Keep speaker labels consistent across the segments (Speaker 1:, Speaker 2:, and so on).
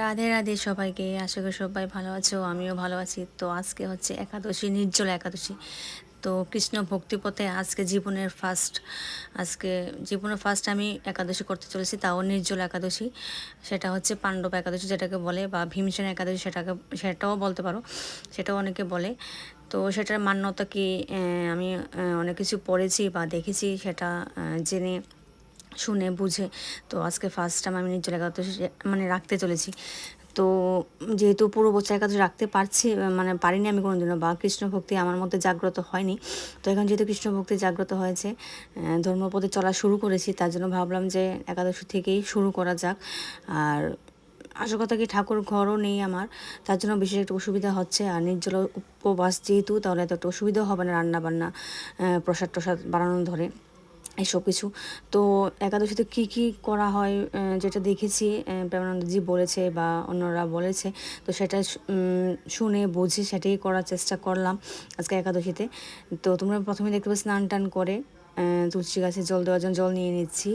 Speaker 1: রাধে রাধে সবাইকে। আশা করি সবাই ভালো আছো, আমিও ভালো আছি। তো আজকে হচ্ছে একাদশী, নির্জল একাদশী। তো কৃষ্ণ ভক্তিপথে আজকে জীবনের ফার্স্ট আজকে জীবনের ফার্স্ট আমি একাদশী করতে চলেছি, তাও নির্জল একাদশী। সেটা হচ্ছে পাণ্ডব একাদশী যেটাকে বলে, বা ভীমসেন একাদশী সেটাকে, সেটাও বলতে পারো, সেটাও অনেকে বলে। তো সেটার মান্যতা কি আমি অনেক কিছু পড়েছি বা দেখেছি, সেটা জেনে শুনে, বুঝে। তো আজকে ফার্স্ট টাইম আমি নির্জল একাদশী মানে রাখতে চলেছি। তো যেহেতু পুরো বছর একাদশী রাখতে পারছি মানে পারিনি আমি কোনোদিনও বা কৃষ্ণ ভক্তি আমার মধ্যে জাগ্রত হয়নি। তো এখন যেহেতু কৃষ্ণ ভক্তি জাগ্রত হয়েছে ধর্মপথে চলা শুরু করেছি, তার জন্য ভাবলাম যে একাদশী থেকেই শুরু করা যাক। আর আসল কথা কি ঠাকুর ঘরও নেই আমার, তার জন্য বিশেষ একটু অসুবিধা হচ্ছে। আর নির্জল উপবাস যেহেতু, তাহলে এত একটা অসুবিধা হবে না রান্না বান্না প্রসাদ টসাদ বানানো ধরে। এসব কিছু। তো একাদশীতে কী কী করা হয়? যেটা দেখেছি প্রেমানন্দজি বলেছে বা অন্যরা বলেছে, তো সেটা শুনে বুঝে সেটাই করার চেষ্টা করলাম আজকে একাদশীতে। তো তোমরা প্রথমে দেখতে পাচ্ছ স্নান টান করে তুলসী গাছে জল দেওয়ার জন্য জল নিয়ে নিচ্ছি।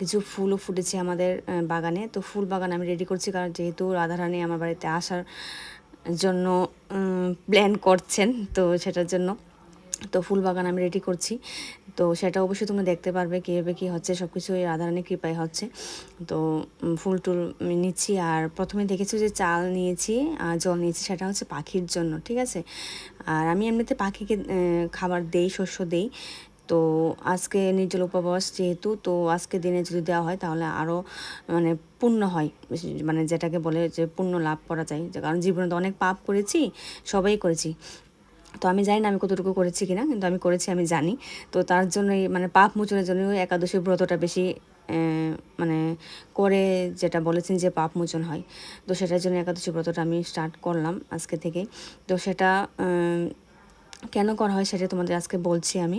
Speaker 1: কিছু ফুলও ফুটেছে আমাদের বাগানে। তো ফুল বাগান আমি রেডি করছি কারণ যেহেতু রাধারানী আমার বাড়িতে আসার জন্য প্ল্যান করছেন, তো সেটার জন্য তো ফুল বাগান আমি রেডি করছি। তো সেটা অবশ্যই তোমরা দেখতে পারবে কীভাবে কী হচ্ছে সব কিছু এই রাধারানী কৃপায় হচ্ছে। তো ফুল টুল নিচ্ছি আর প্রথমে দেখেছি যে চাল নিয়েছি আর জল নিয়েছি, সেটা হচ্ছে পাখির জন্য, ঠিক আছে? আর আমি এমনিতে পাখিকে খাবার দেই, শস্য দেই। তো আজকে নির্জল উপবাস যেহেতু, তো আজকে দিনে যদি দেওয়া হয় তাহলে আরও মানে পুণ্য হয়। মানে যেটাকে বলে যে পুণ্য লাভ করা যায়। কারণ জীবনে তো অনেক পাপ করেছি, সবাই করেছি। তো আমি জানি না আমি কতটুকু করেছি কিনা, কিন্তু আমি করেছি, আমি জানি। তো তার জন্যই মানে পাপ মোচনের জন্য একাদশী ব্রতটা বেশি মানে করে যেটা বলেছেন যে পাপ মোচন হয়। তো সেটার জন্য একাদশী ব্রতটা আমি স্টার্ট করলাম আজকে থেকে। তো সেটা কেন করা হয় সেটা তোমাদের আজকে বলছি আমি,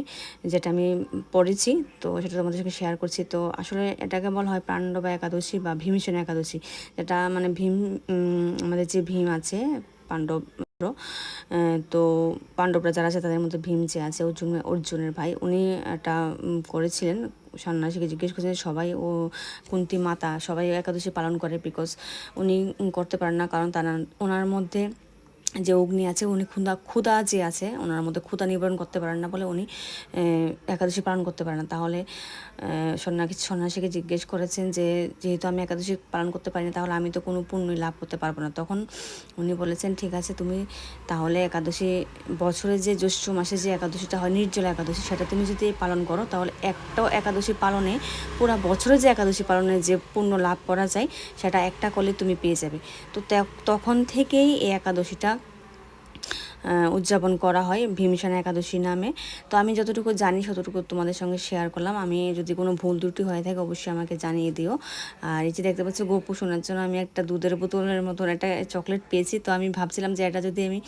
Speaker 1: যেটা আমি পড়েছি, তো সেটা তোমাদের সঙ্গে শেয়ার করছি। তো আসলে এটাকে বলা হয় পাণ্ডবা একাদশী বা ভীমসেন একাদশী। যেটা মানে ভীম আমাদের যে ভীম আছে, পাণ্ডব তো পাণ্ডবরা যারা আছে তাদের মধ্যে ভীম যে আছে, অর্জুন, অর্জুনের ভাই। উনি একটা করেছিলেন, সন্ন্যাসীকে জিজ্ঞেস করেছেন সবাই ও কুন্তি মাতা সবাই একাদশী পালন করে বিকজ উনি করতে পারেন না, কারণ তারা, ওনার মধ্যে যে অগ্নি আছে, উনি ক্ষুদা ক্ষুদা যে আছে, ওনার মধ্যে ক্ষুদা নিবারণ করতে পারেন না বলে উনি একাদশী পালন করতে পারেন না। তাহলে সন্ন্যাসী, সন্ন্যাসীকে জিজ্ঞেস করেছেন যে, যেহেতু আমি একাদশী পালন করতে পারি না তাহলে আমি তো কোনো পুণ্যই লাভ করতে পারব না। তখন উনি বলেছেন, ঠিক আছে, তুমি তাহলে একাদশী বছরে যে জ্যৈষ্ঠ মাসে যে একাদশীটা হয়, নির্জলা একাদশী, সেটা তুমি যদি পালন করো, তাহলে একটাও একাদশী পালনে, পুরা বছরে যে একাদশী পালনে যে পুণ্য লাভ করা যায়, সেটা একটা করলে তুমি পেয়ে যাবে। তো তখন থেকেই এই একাদশীটা উদযাপন করা হয় ভীমসেনা একাদশী নামে। তো আমি যতটুকু জানি ততটুকু তোমাদের সঙ্গে শেয়ার করলাম। আমি যদি কোনো ভুল ত্রুটি হয়ে থাকে, অবশ্যই আমাকে জানিয়ে দিও। আর এই যে দেখতে পাচ্ছি, গোপু শোনার জন্য আমি একটা দুধের বোতলের মতন একটা চকলেট পেয়েছি। তো আমি ভাবছিলাম যে এটা যদি আমি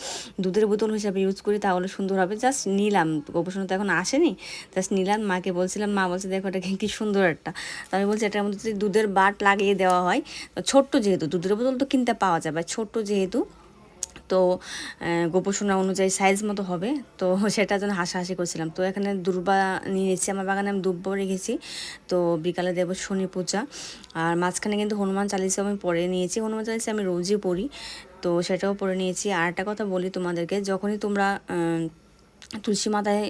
Speaker 1: দুধের বোতল হিসাবে ইউজ করি, তাহলে সুন্দর হবে। জাস্ট নিলাম। গোপু সোনা তো এখন আসেনি। জাস্ট নিলাম। মাকে বলছিলাম, মা বলছে, দেখো এটা কি সুন্দর একটা। তো আমি বলছি, এটার মধ্যে যদি দুধের বাট লাগিয়ে দেওয়া হয় ছোট্ট যেহেতু, দুধের বোতল তো কিনতে পাওয়া যাবে ছোট্ট যেহেতু তো গোপোষণা অনুযায়ী সাইজ মতো হবে। তো সেটা যেন হাসাহাসি করছিলাম। তো এখানে দুর্বা নিয়েছি আমার বাগানে আমি দুব্ব রেখেছি। তো বিকালে দেব শনি পূজা। আর মাঝখানে কিন্তু হনুমান চালিসা আমি পরে নিয়েছি। হনুমান চালিসা আমি রোজই পড়ি। তো সেটাও পরে নিয়েছি। আর একটা কথা বলি তোমাদেরকে। যখনই তোমরা তুলসী মাথায়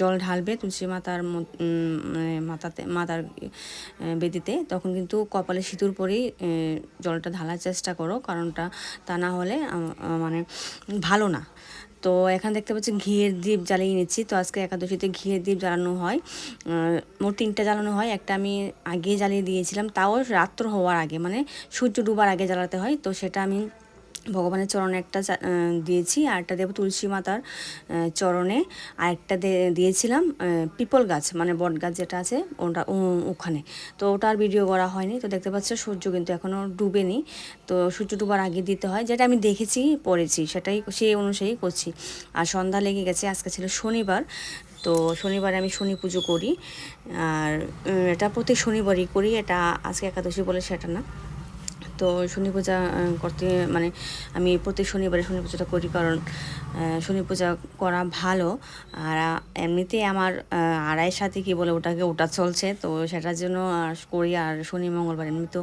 Speaker 1: জল ঢালবে তুলসী মাতার মানে মাথাতে, মাতার বেদিতে। তখন কিন্তু কপালে সিঁদুর পরেই জলটা ঢালার চেষ্টা করো, কারণটা তা না হলে মানে ভালো না। তো এখানে দেখতে পাচ্ছি ঘিয়ের দ্বীপ জ্বালিয়ে নিচ্ছি। তো আজকে একাদশীতে ঘিয়ের দ্বীপ জ্বালানো হয়। মোট তিনটা জ্বালানো হয়। একটা আমি আগে জ্বালিয়ে দিয়েছিলাম। তাও রাত্র হওয়ার আগে মানে সূর্য ডুবার আগে জ্বালাতে হয়। তো সেটা আমি ভগবানের চরণে একটা দিয়েছি, আর একটা দেবো তুলসী মাতার চরণে। আর একটা দিয়েছিলাম পিপল গাছ মানে বট গাছ যেটা আছে, ওটা ওখানে। তো ওটার ভিডিও করা হয়নি। তো দেখতে পাচ্ছ সূর্য কিন্তু এখনও ডুবেনি। তো সূর্য ডুবার আগে দিতে হয়। যেটা আমি দেখেছি, পড়েছি, সেটাই, সেই অনুযায়ী করছি। আর সন্ধ্যা লেগে গেছে, আজকে ছিল শনিবার। তো শনিবারে আমি শনি পুজো করি। আর এটা প্রত্যেক শনিবারই করি। এটা আজকে একাদশী বলে সেটা না। তো শনি পূজা করতে মানে আমি প্রতি শনিবারে শনি পূজাটা করি কারণ শনি পূজা করা ভালো। আর আহ, এমনিতেই আমার আড়াই সাথে কি বলে ওটাকে ওটা চলছে। তো সেটার জন্য আর করি আর শনি মঙ্গলবার এমনি তো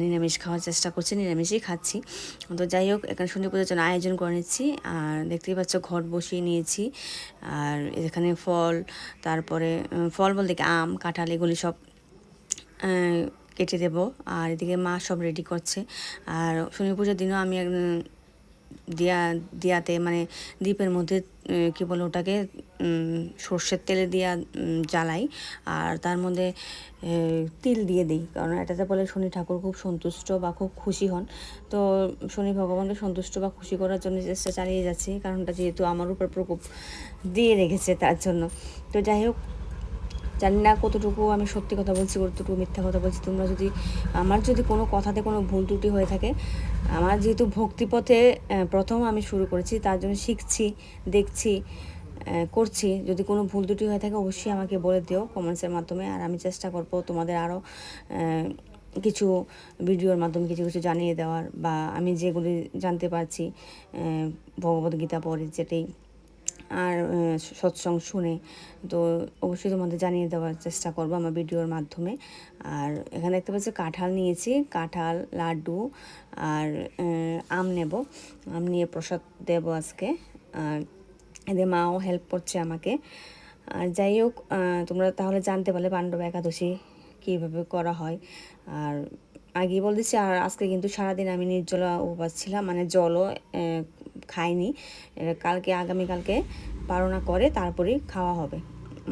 Speaker 1: নিরামিষ খাওয়ার চেষ্টা করছি নিরামিষই খাচ্ছি। তো যাই হোক এখানে শনি পূজার জন্য আয়োজন করে নিচ্ছি। আর দেখতেই পাচ্ছ ঘট বসিয়ে নিয়েছি। আর এখানে ফল তারপরে ফল বলতে আম কাঁঠাল এগুলি সব কেটে দেব, আর এদিকে মা সব রেডি করছে। আর শনি পুজোর দিনও আমি দিয়া, দিয়াতে মানে দ্বীপের মধ্যে কি বলে ওটাকে সর্ষের তেলে দিয়া জ্বালাই। আর তার মধ্যে তিল দিয়ে দিই, কারণ এটাতে বলে শনি ঠাকুর খুব সন্তুষ্ট বা খুব খুশি হন। তো শনি ভগবানকে সন্তুষ্ট বা খুশি করার জন্য চেষ্টা চালিয়ে যাচ্ছি, কারণটা যেহেতু আমার উপর প্রকোপ দিয়ে রেখেছে তার জন্য। তো যাই হোক জানি না কতটুকু আমি সত্যি কথা বলছি, কতটুকু মিথ্যা কথা বলছি। তোমরা যদি, আমার যদি কোনো কথাতে কোনো ভুল ত্রুটি হয়ে থাকে, আমার যেহেতু ভক্তিপথে প্রথম আমি শুরু করেছি, তার জন্য শিখছি, দেখছি করছি। যদি কোনো ভুল ত্রুটি হয়ে থাকে, অবশ্যই আমাকে বলে দিও কমেন্টসের মাধ্যমে। আর আমি চেষ্টা করব তোমাদের আরও কিছু ভিডিওর মাধ্যমে কিছু কিছু জানিয়ে দেওয়ার বা আমি যেগুলি জানতে পারছি ভগবদ্গীতা পড়ে যেটাই আর সৎসঙ্গ শুনে। তো অবশ্যই তোমাদের জানিয়ে দেওয়ার চেষ্টা করব আমার ভিডিওর মাধ্যমে। আর এখানে দেখতে পাচ্ছি কাঁঠাল নিয়েছি, কাঁঠাল, লাড্ডু আর আম নেব। আম নিয়ে প্রসাদ দেব আজকে। আর এদের মাও হেল্প করছে আমাকে। আর যাই হোক তোমরা তাহলে জানতে পারলে পাণ্ডব একাদশী কীভাবে করা হয়। আর আগেই বলে দিচ্ছি, আর আজকে কিন্তু সারাদিন আমি নির্জলা উপবাস ছিলাম মানে জলও খাইনি। কালকে, আগামীকালকে পারণা করে তারপরেই খাওয়া হবে।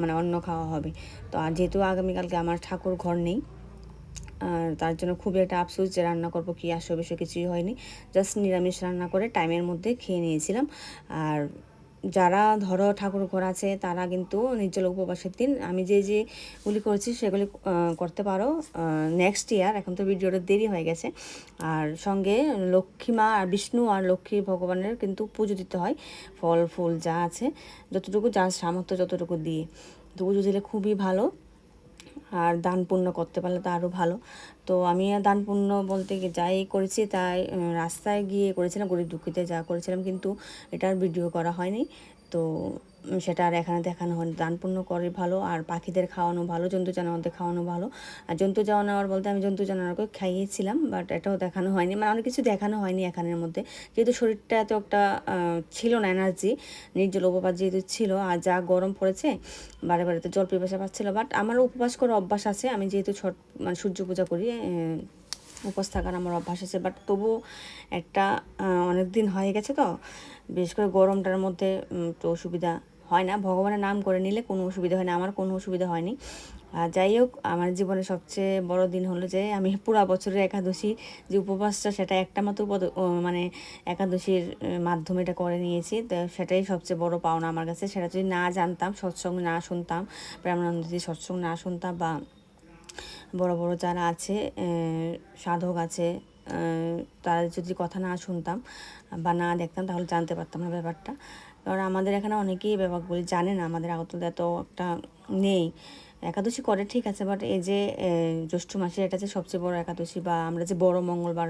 Speaker 1: মানে অন্য খাওয়া হবে। তো আর যেহেতু আগামীকালকে আমার ঠাকুর ঘর নেই, আর তার জন্য খুবই একটা আফসোস যে রান্না করব, কী আসবে, সে কিছুই হয়নি। জাস্ট নিরামিষ রান্না করে টাইমের মধ্যে খেয়ে নিয়েছিলাম। আর যারা ধরো ঠাকুর ঘর আছে, তারা কিন্তু নির্জল উপবাসের দিন। আমি যে যেগুলি করেছি, সেগুলি করতে পারো। নেক্সট ইয়ার এখন তো ভিডিওটা দেরি হয়ে গেছে। আর সঙ্গে লক্ষ্মীমা আর বিষ্ণু আর লক্ষ্মী ভগবানের কিন্তু পুজো দিতে হয়। ফল, ফুল যা আছে, যতটুকু যা সামর্থ্য, যতটুকু দিয়ে। তো পুজো দিলে খুবই ভালো। আর দান পুণ্য করতে পারলে তো আরও ভালো। তো আমি দান পুণ্য বলতে যাই করেছি তাই রাস্তায় গিয়ে করেছিলাম, গরিব দুঃখীতে যা করেছিলাম, কিন্তু এটার ভিডিও করা হয়নি। তো সেটা আর এখানে দেখানো হয়নি। দান পুণ্য করে ভালো, আর পাখিদের খাওয়ানো ভালো, জন্তু জানোয়ারদের খাওয়ানো ভালো। আর জন্তু জানোয়ার বলতে আমি জন্তু জানোয়ারকে খাইয়েছিলাম বাট এটাও দেখানো হয়নি। মানে অনেক কিছু দেখানো হয়নি এখানের মধ্যে। যেহেতু শরীরটা এত একটা ছিল না এনার্জি নির্জল উপবাস যেহেতু ছিল, আর যা গরম পড়েছে, বারে বারে তো জল পিপাসা পাচ্ছিল বাট আমার উপবাস করার অভ্যাস আছে। আমি যেহেতু ছট মানে সূর্য পূজা করি উপোস থাকার আমার অভ্যাস আছে বাট তবুও একটা অনেক দিন হয়ে গেছে তো। বিশেষ করে গরমটার মধ্যে একটু অসুবিধা হয় না, ভগবানের নাম করে নিলে কোনো অসুবিধা হয় না, আমার কোনো অসুবিধা হয়নি। আর যাই হোক, আমার জীবনে সবচেয়ে বড় দিন হলো যে, আমি পুরা বছরের একাদশী যে উপবাসটা, সেটা একটা মাত্র মানে একাদশীর মাধ্যমে এটা করে নিয়েছি। তো সেটাই সবচেয়ে বড় পাওনা আমার কাছে। সেটা যদি না জানতাম, সৎসঙ্গ না শুনতাম, প্রেমানন্দ যদি সৎসঙ্গ না শুনতাম বা বড় বড় যারা আছে সাধক আছে তারা যদি কথা না শুনতাম বা না দেখতাম, তাহলে জানতে পারতাম না ব্যাপারটা। কারণ আমাদের এখানে অনেকেই ব্যাপারগুলি জানে না, আমাদের আগরতলা এত একটা নেই। একাদশী করে ঠিক আছে বাট এই যে জ্যৈষ্ঠ মাসে এটা যে সবচেয়ে বড় একাদশী বা আমরা যে বড় মঙ্গলবার